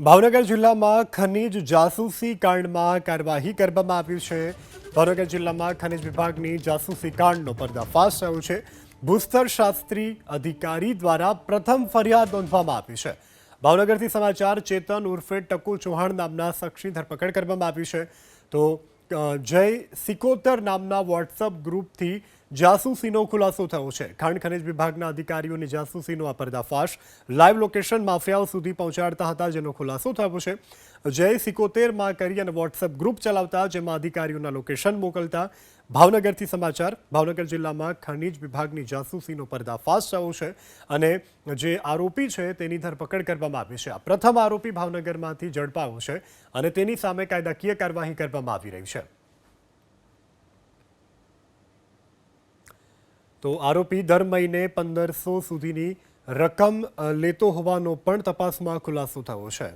ભાવનગર જિલ્લામાં ખનીજ જાસૂસી કાંડમાં કાર્યવાહી કરવામાં આવી છે. ભાવનગર જિલ્લામાં ખનીજ વિભાગની જાસૂસી કાંડનો પર્દાફાશ થયો છે. ભૂસ્તર શાસ્ત્રી અધિકારી દ્વારા પ્રથમ ફરિયાદ નોંધવામાં આવી છે. ભાવનગરથી સમાચાર ચેતન ઉર્ફે ટકુ ચૌહાણ નામના શખ્સની ધરપકડ કરવામાં આવી છે. તો જય સિકોતર નામના વોટ્સઅપ ગ્રુપથી જાસૂસીનો ખુલાસો થયો છે. ખાણ ખનિજ વિભાગના અધિકારીઓની જાસૂસીનો આ પર્દાફાશ લાઈવ લોકેશન માફિયાઓ સુધી પહોંચાડતા હતા જેનો ખુલાસો થયો છે. જય સિકોતેરમાં કરી અને વોટ્સઅપ ગ્રુપ ચલાવતા, જેમાં અધિકારીઓના લોકેશન મોકલતા ભાવનગરથી સમાચાર. ભાવનગર જિલ્લામાં ખનિજ વિભાગની જાસૂસીનો પર્દાફાશ થયો છે અને જે આરોપી છે તેની ધરપકડ કરવામાં આવી છે. આ પ્રથમ આરોપી ભાવનગરમાંથી ઝડપાયો છે અને તેની સામે કાયદાકીય કાર્યવાહી કરવામાં આવી રહી છે. તો આરોપી દર મહિને પંદરસો સુધીની રકમ લેતો હોવાનો પણ તપાસમાં ખુલાસો થયો છે.